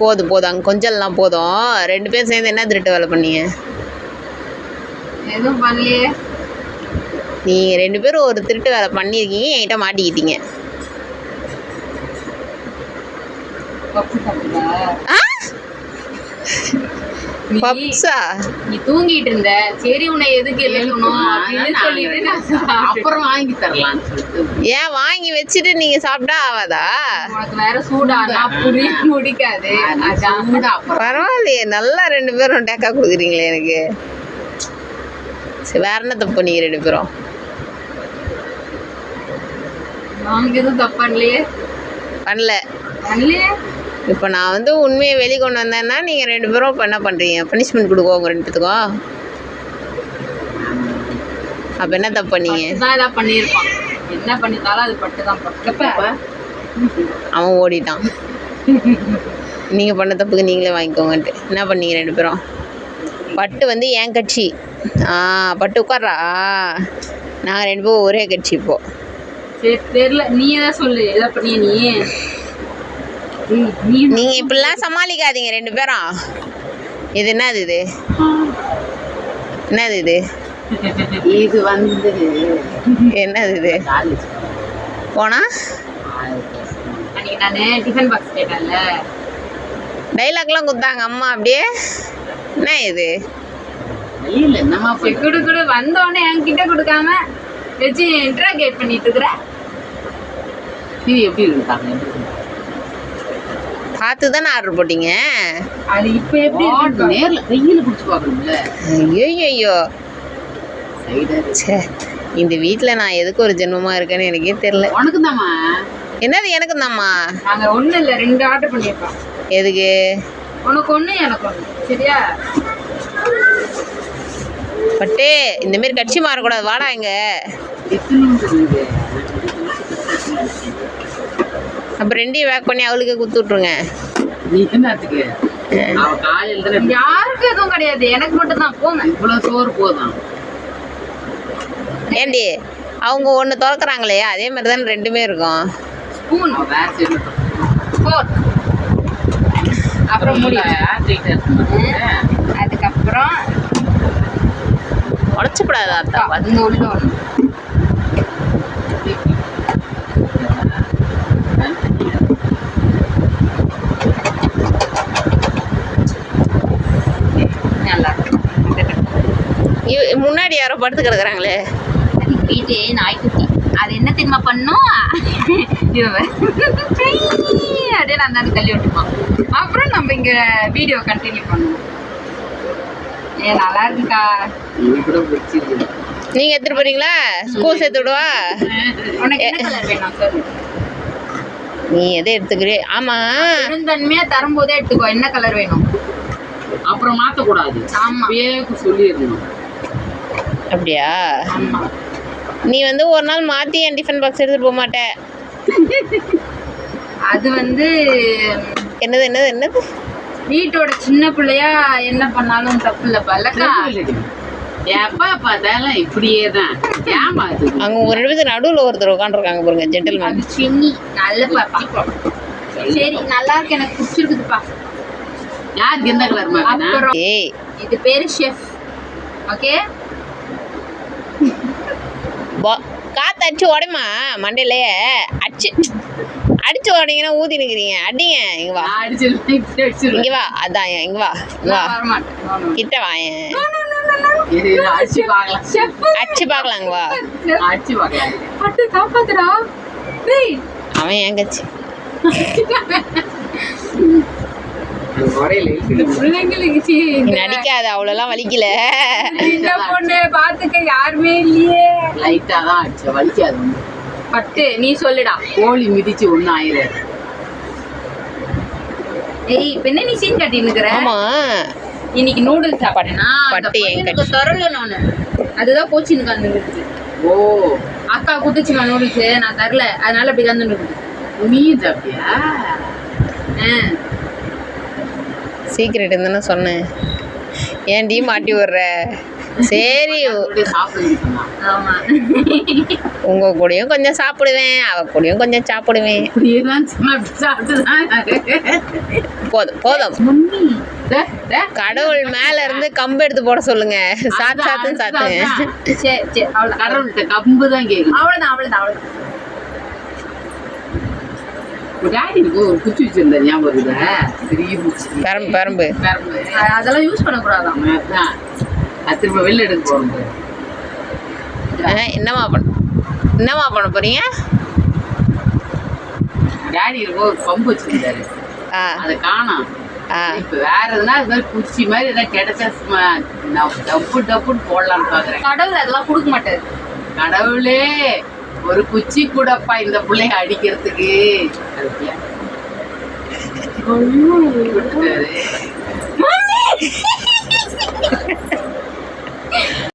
போதும் போதும் அங்கே கொஞ்சம்லாம் போதும். ரெண்டு பேரும் சேர்ந்து என்ன திருட்டு வேலை பண்ணீங்க? எதுவும் பண்ணலையே. நீங்கள் ரெண்டு பேரும் ஒரு திருட்டு வேலை பண்ணியிருக்கீங்க என்கிட்ட மாட்டிக்கிட்டீங்க. ஆ? பப்ஸா? நீ தூங்கிட்டு இருந்த. சரி உன்னை எதுக்கு எழுதணும் அப்படின்னு சொல்லிட்டு. அப்புறம் வாங்கி சொல்லிட்டு. ஏன் வாங்கி வச்சுட்டு நீங்கள் சாப்பிட்டா உனக்கு வேற சூடானா முடிக்காது. அப்புறம் பரவாயில்லையே நல்லா ரெண்டு பேரும் டேக்கா கொடுக்குறீங்களே எனக்கு. சரி வேற என்ன தப்பு பண்ணீங்க ரெண்டு பேரும்? நாங்க எதுவும் தப்பு பண்ணலையே. பண்ணல. பண்ணலையே? இப்போ நான் வந்து உண்மையை வெளி கொண்டு வந்தேன்னா நீங்கள் ரெண்டு பேரும் இப்போ என்ன பண்ணுறீங்க பனிஷ்மெண்ட் கொடுக்குவோம் உங்கள் ரெண்டு பேத்துக்கும் அப்போ என்ன தப்பு பண்ணீங்க? தான் பண்ணியிருப்பான். என்ன பண்ணிருந்தாலும் அது பட்டு தான் அவன் ஓடிட்டான். நீங்கள் பண்ண தப்புக்கு நீங்களே வாங்கிக்கோங்கன்ட்டு. என்ன பண்ணீங்க ரெண்டு பேரும்? பட்டு வந்து என் கட்சி. ஆ பட்டு உட்கார்றா. நாங்கள் ரெண்டு பேரும் ஒரே கட்சி இப்போது சரி தெரியல. நீ ஏதாவது சொல்லு. எதாவது பண்ணிய நீ ஏய், நீ நீங்கள் இப்படிலாம் சமாளிக்காதீங்க ரெண்டு பேரும். இது என்னது இது? என்னது இது? இது வந்து என்னது இது? போனா? டைலாக்லாம் கொடுத்தாங்க அம்மா அப்படியே. என்ன இது? குடு குடு. வந்தோடனே என்கிட்ட கொடுக்காம வச்சு இன்ட்ராகேட் பண்ணிட்டு இருக்கிற? இது எப்படி இருந்தாங்க பார்த்து தானே ஆர்டர் போட்டீங்க? அது இப்ப எப்படி இருக்கு நேர்ல கையில புடிச்சு பாக்கணும்ல ஐயோ ஐயோ ச்சே இந்த வீட்டில் நான் எதுக்கு ஒரு ஜென்மமாக இருக்கேன்னு எனக்கே தெரில உனக்கு தாமா என்னது எனக்கு தாம்மா நாங்க ஒண்ணு இல்ல ரெண்டு ஆர்டர் பண்ணிருக்கோம். எதுக்கு? உனக்கு ஒண்ணு எனக்கு ஒண்ணு. சரியா? பட்டு இந்த மாதிரி கட்சி மாறக்கூடாது. வாடா இங்க. அப்போ ரெண்டையும் வேக் பண்ணி அவளுக்கு குத்து விட்ருங்க நீ என்னத்துக்கு அவ காலையில தானே யாருக்கும் எதுவும் கிடையாது. எனக்கு மட்டும் தான் போங்க. இவ்வளவு சோறு போதும். ஏண்டி அவங்க ஒன்று திறக்கறாங்களே அதே மாதிரி தானே ரெண்டுமே இருக்கும். ஸ்பூன். அப்புறம் அதுக்கப்புறம் உடச்சப்படாது அத்தா இங்க உள்ள ஒண்ணு நல்லா இருக்கு இவ- முன்னாடி யாரோ படுத்து கிடக்குறாங்களே. வீட்டு நாய்க்குட்டி. அது என்ன தெரியுமா பண்ணும்? அப்படியே நான் தான் தள்ளி விட்டுப்பான். அப்புறம் நம்ம இங்க வீடியோ கண்டினியூ பண்ணுவோம். ஏ நல்லா இருக்குக்கா. நீங்கள் எடுத்துகிட்டு போறீங்களா? ஸ்கூல் சேர்த்து விடுவா? உனக்கு என்ன கலர் வேணும் சொல்லு. நீ எதை எடுத்துக்கிறே ஆமாம் பெருந்தன்மையா தரும்போதே எடுத்துக்கோ. என்ன கலர் வேணும்? அப்புறம் மாத்தக்கூடாது. ஆமா. அப்படியே சொல்லிடணும் அப்படியா? ஆமா நீ வந்து ஒரு நாள் மாற்றி என் டிஃபன் பாக்ஸ் எடுத்துகிட்டு போக மாட்டே. அது வந்து என்னது என்னது என்னது? வீட்டோட சின்ன பிள்ளையா என்ன பண்ணாலும் தப்பு இல்லப்பா இல்லக்கா எப்ப பார்த்தாலும் இப்படியே தான் ஏமாத்து அங்கே ஒரு ரெண்டு பேருக்கு நடுவில் ஒருத்தர் உட்காந்துருக்காங்க பாருங்க ஜென்டில்மேன் அது சின்னி நல்ல பாப்பா. சரி நல்லா இருக்கு எனக்கு பிடிச்சிருக்குதுப்பா. யாருக்கு எந்த கலர் ஏய். இது பேரு ஷெஃப் ஓகே பா- காத்து அடிச்சு உடைமா மண்டையிலேயே. அடிச்சு அடிச்சு உடைங்கன்னா ஊதி நிற்கிறீங்க அடிங்க இங்க வா. இங்க வா அதான் இங்க வா இங்க வா. கிட்ட அடிச்சு வா. அடிச்சு பார்க்கலாம். பட்டு காப்பாத்துடா. டேய். அவன் என் கட்சி? நடிக்காத அவ்வளோலாம் வலிக்கல. சின்ன பொண்ணு பாத்துக்க யாருமே இல்லையே. லைட்டா தான் அடிச்ச வலிக்காது ஒண்ணு. பட்டு நீ சொல்லுடா. கோழி மிதிச்சு ஒன்னும் ஆயிரம் ஏய் இப்ப என்ன நீ சீன் கட்டி நிக்கிற? ஆமா. இன்னைக்கு நூடுல்ஸ் சாப்பிட்டேனா அந்த பட்டு தரல நானு. அதுதான் அந்த இருக்குது ஓ. அக்கா குத்துச்சுமா நூடுல்ஸ் நான் தரல. அதனால அப்படி இருக்குது நீ சாப்பிட்டியா சீக்கிரட் இருந்தானே சொன்னேன். ஏன்டி மாட்டி விடுற? சரி. உங்க கூடயும் கொஞ்சம் சாப்பிடுவேன் அவ கூடயும் கொஞ்சம் சாப்பிடுவேன். தான் போதும் போதும். கடவுள் மேல இருந்து கம்பு எடுத்து போட சொல்லுங்க. சாத்து சாத்துன்னு சாத்துங்க. கடவுள்கிட்ட கம்பு தான் கேட்கும் அவ்வளோதான் அவ்வளோதான் டாடி இருக்கு ஒரு குச்சி வச்சிருந்த ஞாபகம் இருக்குதா? பெரிய குச்சி. பெரம்பு பெரம்பு. பெரம்பு. அதெல்லாம் யூஸ் பண்ணக்கூடாதான் அதான். அது திரும்ப வெளில எடுக்க போறது ஆ, என்னம்மா பண்ண என்னம்மா பண்ண போறீங்க? டாடி இருக்கும் ஒரு பம்பு வச்சிருந்தாரு. ஆ. அதை காணோம். ஆ. இப்ப வேற எதுனா இது மாதிரி குச்சி மாதிரி எதாவது கிடைச்சா சும்மா டப்பு டப்பு டப்புன்னு போடலாம்னு பாக்குறேன். கடவுள் அதெல்லாம் கொடுக்க மாட்டாரு. கடவுளே! ஒரு குச்சி கூடப்பா இந்த பிள்ளைய அடிக்கிறதுக்கு. கொடுத்தாரு.